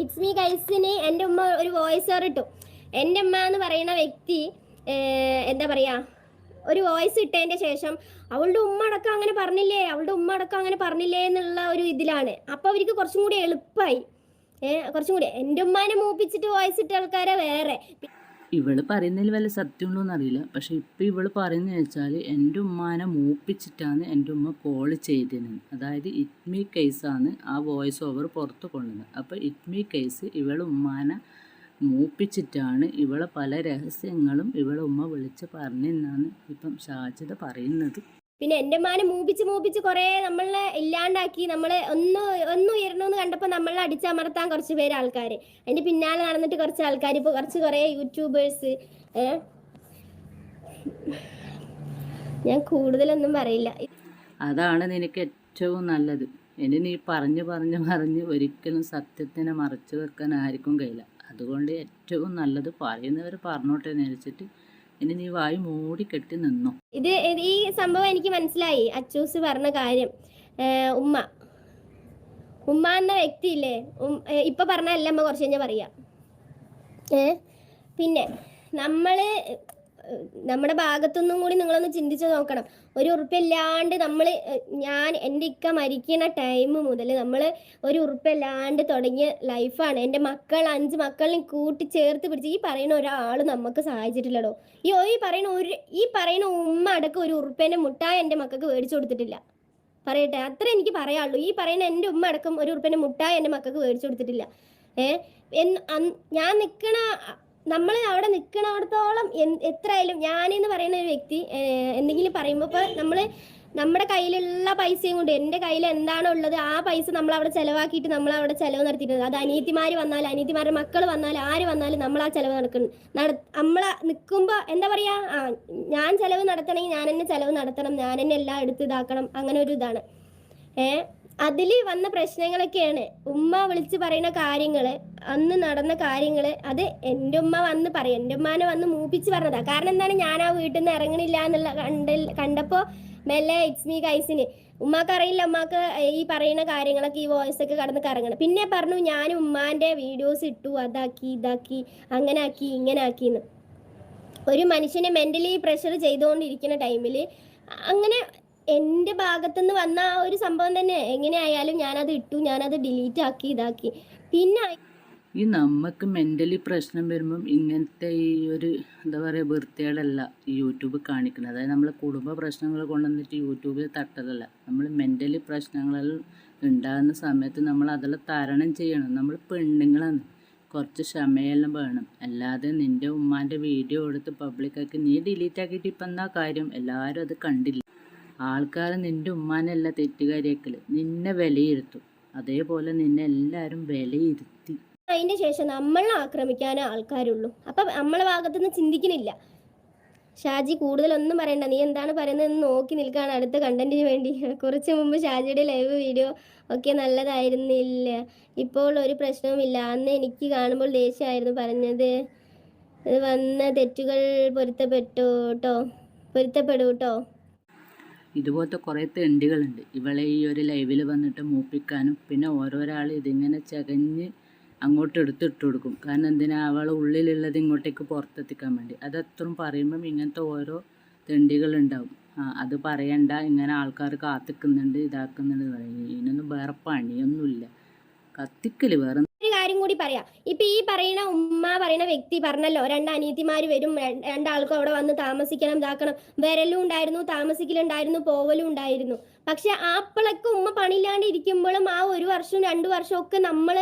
It's me ഗൈസിന് എന്റെ ഉമ്മ ഒരു വോയിസ് ഓവർ ഇട്ടു. എന്റെ ഉമ്മ എന്ന് പറയുന്ന വ്യക്തി എന്താ പറയുക ഒരു വോയിസ് ഇട്ടതിന്റെ ശേഷം അവളുടെ ഉമ്മ അടക്കം അങ്ങനെ പറഞ്ഞില്ലേ? അവളുടെ ഉമ്മ അടക്കം അങ്ങനെ പറഞ്ഞില്ലേ എന്നുള്ള ഒരു ഇതിലാണ്. അപ്പോൾ അവർക്ക് കുറച്ചും കൂടി എളുപ്പമായി കുറച്ചും കൂടി. എന്റെ ഉമ്മാനെ മൂപ്പിച്ചിട്ട് വോയിസ് ഇട്ട ആൾക്കാരെ വേറെ. ഇവൾ പറയുന്നതിൽ വല്ല സത്യമുണ്ടോ എന്നറിയില്ല പക്ഷെ ഇപ്പം ഇവൾ പറയുന്നത് വെച്ചാൽ എന്റെ ഉമ്മാനെ മൂപ്പിച്ചിട്ടാണ് എന്റെ ഉമ്മ കോൾ ചെയ്തിരുന്നത്. അതായത് ഇറ്റ്മി കേസാണ് ആ വോയിസ് ഓവർ പുറത്ത് കൊണ്ടുവന്നത്. അപ്പോൾ ഇറ്റ്മി കേസ് ഇവളെ ഉമ്മാനെ മൂപ്പിച്ചിട്ടാണ് ഇവളെ പല രഹസ്യങ്ങളും ഇവളെ ഉമ്മ വിളിച്ച് പറഞ്ഞെന്നാണ് ഇപ്പം ഷാജിദ പറയുന്നത്. പിന്നെ എന്റെ മാനെ മൂപ്പിച്ച് മൂപ്പിച്ച് കുറേ നമ്മളെ ഇല്ലാണ്ടാക്കി നമ്മളെ ഒന്ന് ഒന്ന് ഉയരണമെന്ന് കണ്ടപ്പോൾ നമ്മളെ അടിച്ചമർത്താൻ കുറച്ച് പേര് ആൾക്കാർ. അതിന്റെ പിന്നാലെ നടന്നിട്ട് കുറച്ച് ആൾക്കാർ. ഇപ്പോൾ കുറച്ച് കുറേ യൂട്യൂബേഴ്സ് ഞാൻ കൂടുതലൊന്നും പറയില്ല. അതാണ് നിനക്ക് ഏറ്റവും നല്ലത്. ഇനി നീ പറഞ്ഞു പറഞ്ഞു പറഞ്ഞ് ഒരിക്കലും സത്യത്തിനെ മറച്ചു വെക്കാൻ ആർക്കും കഴിയില്ല. അതുകൊണ്ട് ഏറ്റവും നല്ലത് പറയുന്നവർ പറഞ്ഞോട്ടെ എന്ന് ഇനി നീ വായി മൂടി കെട്ടി നിന്നോ. ഇത് ഈ സംഭവം എനിക്ക് മനസ്സിലായി. അച്ചൂസ് പറഞ്ഞ കാര്യം. ഉമ്മ. ഉമ്മ എന്ന വ്യക്തിയില്ലേ ഇപ്പൊ പറഞ്ഞല്ല അമ്മ കുറച്ച് കഴിഞ്ഞാൽ പറയാ. പിന്നെ നമ്മൾ നമ്മുടെ ഭാഗത്തുനിന്നും കൂടി നിങ്ങളൊന്ന് ചിന്തിച്ചു നോക്കണം. ഒരു ഉറുപ്പില്ലാണ്ട് നമ്മൾ ഞാൻ എന്റെ ഇക്ക മരിക്കുന്ന ടൈം മുതൽ നമ്മൾ ഒരു ഉറുപ്പില്ലാണ്ട് തുടങ്ങിയ ലൈഫാണ് എന്റെ മക്കൾ അഞ്ച് മക്കളിനെ കൂട്ടി ചേർത്ത് പിടിച്ച് ഈ പറയുന്ന ഒരാൾ നമുക്ക് സഹായിച്ചിട്ടില്ലടോ. ഈ ഈ പറയുന്ന ഒരു ഈ പറയുന്ന ഉമ്മ അടക്കം ഒരു ഉറുപ്പേന്റെ മുട്ടായ എന്റെ മക്കൾക്ക് മേടിച്ചു കൊടുത്തിട്ടില്ല. പറയട്ടെ അത്ര എനിക്ക് പറയാള്ളൂ ഈ പറയുന്ന എന്റെ ഉമ്മ അടക്കം ഒരു ഉറുപ്പേന്റെ മുട്ടായ എന്റെ മക്കൾക്ക് മേടിച്ചു കൊടുത്തിട്ടില്ല. ഏഹ് ഞാൻ നിൽക്കണ നമ്മൾ അവിടെ നിൽക്കണത്തോളം എത്രയായാലും ഞാനെന്ന് പറയുന്ന ഒരു വ്യക്തി എന്തെങ്കിലും പറയുമ്പോൾ ഇപ്പോൾ നമ്മൾ നമ്മുടെ കയ്യിലുള്ള പൈസയും കൊണ്ട് എന്റെ കയ്യിൽ എന്താണോ ഉള്ളത് ആ പൈസ നമ്മൾ അവിടെ ചിലവാക്കിയിട്ട് നമ്മൾ അവിടെ ചിലവ് നടത്തിയിട്ടുണ്ട്. അത് അനിയത്തിമാർ വന്നാൽ അനിയത്തിമാരുടെ മക്കൾ വന്നാൽ ആര് വന്നാലും നമ്മൾ ആ ചിലവ് നടക്കുന്നു നട നമ്മൾ നിൽക്കുമ്പോൾ എന്താ പറയുക ആ ഞാൻ ചിലവ് നടത്തണമെങ്കിൽ ഞാൻ തന്നെ ചിലവ് നടത്തണം ഞാൻ തന്നെ എല്ലാം എടുത്ത് ഇതാക്കണം അങ്ങനെ ഒരു ഇതാണ്. ഏ അതിൽ വന്ന പ്രശ്നങ്ങളൊക്കെയാണ്. ഉമ്മ വിളിച്ച് പറയുന്ന കാര്യങ്ങൾ അന്ന് നടന്ന കാര്യങ്ങൾ അത് എന്റെ ഉമ്മ വന്ന് പറയും. എന്റെ ഉമ്മാനെ വന്ന് മൂപ്പിച്ച് പറഞ്ഞതാ. കാരണം എന്താണ്? ഞാൻ ആ വീട്ടിൽ നിന്ന് ഇറങ്ങണില്ല എന്നുള്ള കണ്ട കണ്ടപ്പോൾ മെല്ലെ ഇറ്റ്സ് കൈസിന് ഉമ്മാക്ക് അറിയില്ല ഉമ്മാക്ക് ഈ പറയുന്ന കാര്യങ്ങളൊക്കെ ഈ വോയിസ് ഒക്കെ കടന്ന് കറങ്ങണം. പിന്നെ പറഞ്ഞു ഞാൻ ഉമ്മാന്റെ വീഡിയോസ് ഇട്ടു. അതാക്കി ഇതാക്കി അങ്ങനെ ആക്കി ഇങ്ങനെ ആക്കിന്ന് ഒരു മനുഷ്യനെ മെന്റലി പ്രഷർ ചെയ്തുകൊണ്ടിരിക്കുന്ന ടൈമിൽ അങ്ങനെ എന്റെ ഭാഗത്തുനിന്ന് വന്ന ആ ഒരു സംഭവം തന്നെ. എങ്ങനെയായാലും ഞാനത് ഇട്ടു ഞാനത് ഡിലീറ്റ് ആക്കി ഇതാക്കി. പിന്നെ ഈ നമുക്ക് മെന്റലി പ്രശ്നം വരുമ്പം ഇങ്ങനത്തെ ഈ ഒരു എന്താ പറയുക വൃത്തികേടല്ല ഈ യൂട്യൂബ് കാണിക്കുന്നത്. അതായത് നമ്മൾ കുടുംബ പ്രശ്നങ്ങൾ കൊണ്ടുവന്നിട്ട് യൂട്യൂബിൽ തട്ടതല്ല. നമ്മൾ മെന്റലി പ്രശ്നങ്ങൾ ഉണ്ടാകുന്ന സമയത്ത് നമ്മൾ അതെല്ലാം തരണം ചെയ്യണം. നമ്മൾ പെണ്ണുങ്ങളാണ്. കുറച്ച് ക്ഷമയെല്ലാം വേണം. അല്ലാതെ നിന്റെ ഉമ്മാന്റെ വീഡിയോ എടുത്ത് പബ്ലിക്കാക്കി നീ ഡിലീറ്റ് ആക്കിയിട്ട് ഇപ്പം എന്താ കാര്യം? എല്ലാവരും അത് കണ്ടില്ല. ആൾക്കാർ നിന്റെ ഉമ്മാനല്ല തെറ്റുകാരിയാക്കൽ നിന്നെ വിലയിരുത്തും. അതേപോലെ നിന്നെ എല്ലാവരും വിലയിരുത്തി. അതിന്റെ ശേഷം നമ്മളെ ആക്രമിക്കാനേ ആൾക്കാരുള്ളൂ. അപ്പൊ നമ്മളെ ഭാഗത്തുനിന്ന് ചിന്തിക്കണില്ല. ഷാജി കൂടുതലൊന്നും പറയണ്ട. നീ എന്താണ് പറയുന്നതെന്ന് നോക്കി നിൽക്കുകയാണ് അടുത്ത കണ്ടന്റിന് വേണ്ടി. കുറച്ച് മുമ്പ് ഷാജിയുടെ ലൈവ് വീഡിയോ ഒക്കെ നല്ലതായിരുന്നില്ല. ഇപ്പോൾ ഒരു പ്രശ്നവുമില്ല അന്ന് എനിക്ക് കാണുമ്പോൾ ദേഷ്യമായിരുന്നു പറഞ്ഞത്. വന്ന തെറ്റുകൾ പൊരുത്തപ്പെട്ടു കേട്ടോ പൊരുത്തപ്പെടൂ കേട്ടോ ഇതുപോലത്തെ കുറേ തെണ്ടികളുണ്ട്. ഇവളെ ഈ ഒരു ലൈവിൽ വന്നിട്ട് മൂപ്പിക്കാനും പിന്നെ ഓരോരാൾ ഇതിങ്ങനെ ചകഞ്ഞ് അങ്ങോട്ട് എടുത്തിട്ട് കൊടുക്കും. കാരണം എന്തിനാ? അവളെ ഉള്ളിലുള്ളത് ഇങ്ങോട്ടേക്ക് പുറത്തെത്തിക്കാൻ വേണ്ടി. അതത്രയും പറയുമ്പം ഇങ്ങനത്തെ ഓരോ തെണ്ടികളുണ്ടാവും. ആ അത് പറയണ്ട. ഇങ്ങനെ ആൾക്കാർ കാത്തിക്കുന്നുണ്ട് ഇതാക്കുന്നുണ്ട് പറയും. ഇതിനൊന്നും വേറെ പണിയൊന്നുമില്ല. കത്തിക്കൽ വേറെ കാര്യം കൂടി പറയാം. ഇപ്പൊ ഈ പറയുന്ന ഉമ്മ പറയുന്ന വ്യക്തി പറഞ്ഞല്ലോ രണ്ട് അനീതിമാർ വരും രണ്ടാൾക്കും അവിടെ വന്ന് താമസിക്കണം ഇതാക്കണം. വരലും ഉണ്ടായിരുന്നു താമസിക്കലുണ്ടായിരുന്നു പോവലും ഉണ്ടായിരുന്നു പക്ഷെ അപ്പോഴൊക്കെ ഉമ്മ പണിയില്ലാണ്ട് ഇരിക്കുമ്പോഴും ആ ഒരു വർഷവും രണ്ടു വർഷവും ഒക്കെ നമ്മൾ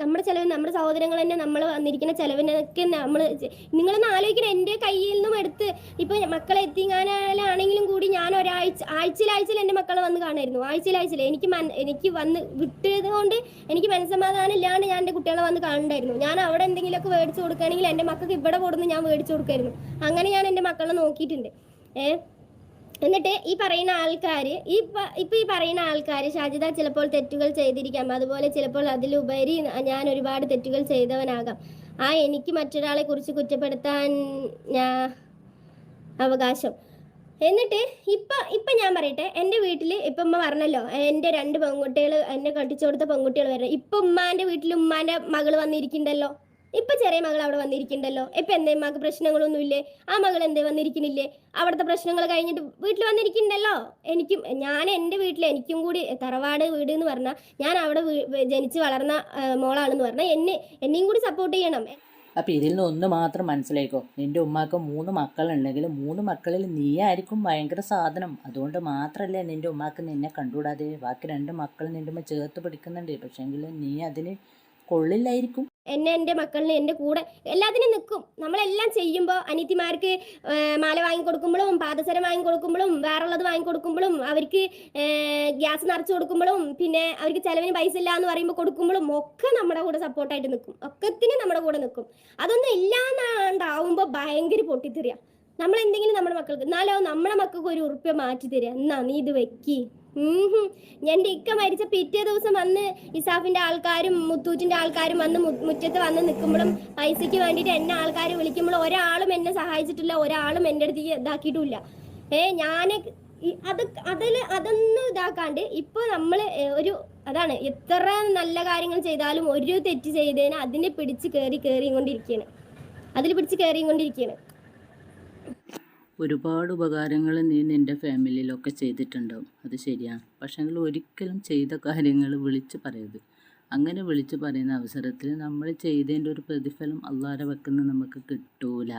നമ്മുടെ ചെലവ് നമ്മുടെ സഹോദരങ്ങൾ തന്നെ നമ്മൾ വന്നിരിക്കുന്ന ചെലവിനൊക്കെ നമ്മൾ നിങ്ങളൊന്ന് ആലോചിക്കണം എന്റെ കയ്യിൽ നിന്നും എടുത്ത് ഇപ്പൊ മക്കളെ എത്തിങ്ങാനാണെങ്കിലും കൂടി ഞാൻ ഒരാഴ്ച ആഴ്ചയിലാഴ്ചയിൽ എന്റെ മക്കളെ വന്ന് കാണായിരുന്നു. ആഴ്ചയിലാഴ്ചയിൽ എനിക്ക് എനിക്ക് വന്ന് വിട്ടത് കൊണ്ട് എനിക്ക് മനസ്സമാധാനം ഇല്ലാണ്ട് ഞാൻ എന്റെ കുട്ടികളെ വന്ന് കാണണ്ടായിരുന്നു. ഞാൻ അവിടെ എന്തെങ്കിലുമൊക്കെ മേടിച്ചു കൊടുക്കുകയാണെങ്കിൽ എന്റെ മക്കൾക്ക് ഇവിടെ കൊടുന്ന് ഞാൻ മേടിച്ചു കൊടുക്കായിരുന്നു. അങ്ങനെ ഞാൻ എന്റെ മക്കളെ നോക്കിയിട്ടുണ്ട്. ഏ? എന്നിട്ട് ഈ പറയുന്ന ആൾക്കാർ ഈ ഇപ്പം ഈ പറയുന്ന ആൾക്കാർ ഷാജിദ ചിലപ്പോൾ തെറ്റുകൾ ചെയ്തിരിക്കാം. അതുപോലെ ചിലപ്പോൾ അതിലുപരി ഞാൻ ഒരുപാട് തെറ്റുകൾ ചെയ്തവനാകാം. ആ എനിക്ക് മറ്റൊരാളെ കുറിച്ച് കുറ്റപ്പെടുത്താൻ ഞാൻ അവകാശം. എന്നിട്ട് ഇപ്പൊ ഇപ്പൊ ഞാൻ പറയട്ടെ എന്റെ വീട്ടിൽ ഇപ്പൊ ഉമ്മ പറഞ്ഞല്ലോ എന്റെ രണ്ട് പെൺകുട്ടികൾ എന്നെ കെട്ടിച്ചു കൊടുത്ത പെൺകുട്ടികൾ വരണം ഇപ്പൊ ഉമ്മാന്റെ വീട്ടിൽ ഉമ്മാന്റെ മകൾ വന്നിരിക്കണ്ടല്ലോ? ഇപ്പൊ ചെറിയ മകൾ അവിടെ വന്നിരിക്കണ്ടല്ലോ. ഇപ്പൊ എന്തേ ഉമ്മാക്ക് പ്രശ്നങ്ങളൊന്നുമില്ലേ? ആ മകൾ എന്തേ വന്നിരിക്കുന്നില്ലേ? അവിടുത്തെ പ്രശ്നങ്ങൾ കഴിഞ്ഞിട്ട് വീട്ടിൽ വന്നിരിക്കണ്ടല്ലോ? എനിക്കും ഞാൻ എന്റെ വീട്ടിൽ എനിക്കും കൂടി തറവാട് വീട് എന്ന് പറഞ്ഞാൽ ഞാൻ അവിടെ ജനിച്ച് വളർന്ന മോളാണെന്ന് പറഞ്ഞാൽ എന്നെ എന്നെയും കൂടി സപ്പോർട്ട് ചെയ്യണം. അപ്പം ഇതിൽ നിന്ന് ഒന്ന് മാത്രം മനസ്സിലാക്കോ നിന്റെ ഉമ്മാക്ക് മൂന്ന് മക്കളുണ്ടെങ്കിൽ മൂന്ന് മക്കളിൽ നീ ആയിരിക്കും ഭയങ്കര സാധനം. അതുകൊണ്ട് മാത്രമല്ലേ നിന്റെ ഉമ്മാക്ക് നിന്നെ കണ്ടുകൂടാതെ? ബാക്കി രണ്ട് മക്കൾ നിന്റെ ഉമ്മ ചേർത്ത് പിടിക്കുന്നുണ്ട്. പക്ഷേങ്കിൽ നീ അതിന് കൊള്ളില്ലായിരിക്കും. എന്നെ എന്റെ മക്കളിന് എന്റെ കൂടെ എല്ലാത്തിനും നിൽക്കും നമ്മളെല്ലാം ചെയ്യുമ്പോൾ അനിയത്തിമാർക്ക് മാല വാങ്ങിക്കൊടുക്കുമ്പോഴും പാദസരം വാങ്ങിക്കൊടുക്കുമ്പോഴും വേറുള്ളത് വാങ്ങിക്കൊടുക്കുമ്പോഴും അവർക്ക് ഗ്യാസ് നിറച്ച് കൊടുക്കുമ്പോഴും പിന്നെ അവർക്ക് ചിലവിന് പൈസ ഇല്ല എന്ന് പറയുമ്പോൾ കൊടുക്കുമ്പോഴും ഒക്കെ നമ്മുടെ കൂടെ സപ്പോർട്ടായിട്ട് നിൽക്കും ഒക്കത്തിനും നമ്മുടെ കൂടെ നിൽക്കും അതൊന്നും ഇല്ലാന്നാണ്ടാവുമ്പോൾ ഭയങ്കര പൊട്ടിത്തെറിയാം. നമ്മൾ എന്തെങ്കിലും നമ്മുടെ മക്കൾക്ക് എന്നാലോ നമ്മുടെ മക്കൾക്ക് ഒരു ഉറുപ്പ്യ മാറ്റി തരിക. എന്നാ നീ ഇത് വെക്കി. എന്റെ ഇക്ക മരിച്ച പിറ്റേ ദിവസം വന്ന് ഇസാഫിന്റെ ആൾക്കാരും മുത്തൂറ്റിന്റെ ആൾക്കാരും വന്ന് മുറ്റത്ത് വന്ന് നിൽക്കുമ്പോഴും പൈസയ്ക്ക് വേണ്ടിയിട്ട് എന്നെ ആൾക്കാർ വിളിക്കുമ്പോഴും ഒരാളും എന്നെ സഹായിച്ചിട്ടില്ല ഒരാളും എന്റെ അടുത്ത് ഇതാക്കിയിട്ടില്ല. ഏ ഞാൻ അത് അതിൽ അതൊന്നും ഇതാക്കാണ്ട് ഇപ്പോൾ നമ്മൾ ഒരു അതാണ് എത്ര നല്ല കാര്യങ്ങൾ ചെയ്താലും ഒരു തെറ്റ് ചെയ്തതിന് അതിനെ പിടിച്ച് കയറി കയറിയും കൊണ്ടിരിക്കുകയാണ് അതിൽ പിടിച്ച് കയറിയും കൊണ്ടിരിക്കുകയാണ് ഒരുപാട് ഉപകാരങ്ങൾ നീ നിന്റെ ഫാമിലിയിലൊക്കെ ചെയ്തിട്ടുണ്ടാവും അത് ശരിയാണ് പക്ഷേങ്കിൽ ഒരിക്കലും ചെയ്ത കാര്യങ്ങൾ വിളിച്ച് പറയരുത്. അങ്ങനെ വിളിച്ച് പറയുന്ന അവസരത്തിൽ നമ്മൾ ചെയ്തതിന്റെ ഒരു പ്രതിഫലം അള്ളാരെ വെക്കുന്ന നമുക്ക് കിട്ടൂല.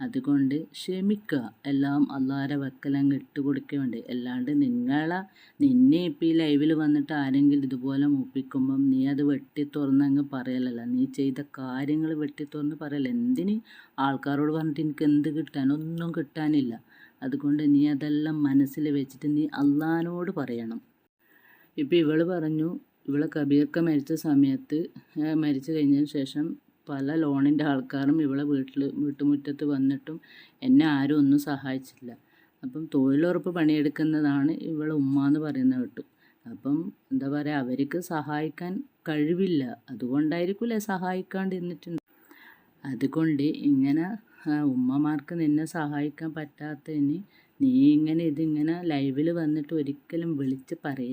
അതുകൊണ്ട് ക്ഷമിക്കുക. എല്ലാം അള്ളാരെ വെക്കലങ്ങ് ഇട്ട് കൊടുക്കുന്നുണ്ട് അല്ലാണ്ട് നിങ്ങളെ നിന്നെ ഇപ്പം ഈ ലൈവിൽ വന്നിട്ട് ആരെങ്കിലും ഇതുപോലെ മൂപ്പിക്കുമ്പം നീ അത് വെട്ടി തുറന്നങ്ങ് പറയലല്ല. നീ ചെയ്ത കാര്യങ്ങൾ വെട്ടി തുറന്ന് പറയല എന്തിന്? ആൾക്കാരോട് പറഞ്ഞിട്ട് എനിക്ക് എന്ത് കിട്ടാൻ? ഒന്നും കിട്ടാനില്ല. അതുകൊണ്ട് നീ അതെല്ലാം മനസ്സിൽ വെച്ചിട്ട് നീ അള്ളഹാനോട് പറയണം. ഇപ്പം ഇവൾ പറഞ്ഞു ഇവളെ കബീർക്ക മരിച്ച സമയത്ത് മരിച്ചു കഴിഞ്ഞതിന് ശേഷം പല ലോണിന്റെ ആൾക്കാരും ഇവളെ വീട്ടിൽ വീട്ടുമുറ്റത്ത് വന്നിട്ടും എന്നെ ആരും ഒന്നും സഹായിച്ചില്ല. അപ്പം തൊഴിലുറപ്പ് പണിയെടുക്കുന്നതാണ് ഇവളെ ഉമ്മ എന്ന് പറയുന്ന കേട്ടു. അപ്പം എന്താ പറയുക അവർക്ക് സഹായിക്കാൻ കഴിവില്ല. അതുകൊണ്ടായിരിക്കില്ലേ സഹായിക്കാണ്ട് ഇരുന്നിട്ടുണ്ട് അതുകൊണ്ട് ഇങ്ങനെ ഉമ്മമാർക്ക് നിന്നെ സഹായിക്കാൻ പറ്റാത്തതിന് നീ ഇങ്ങനെ ഇതിങ്ങനെ ലൈവിൽ വന്നിട്ട് ഒരിക്കലും വിളിച്ച് പറയ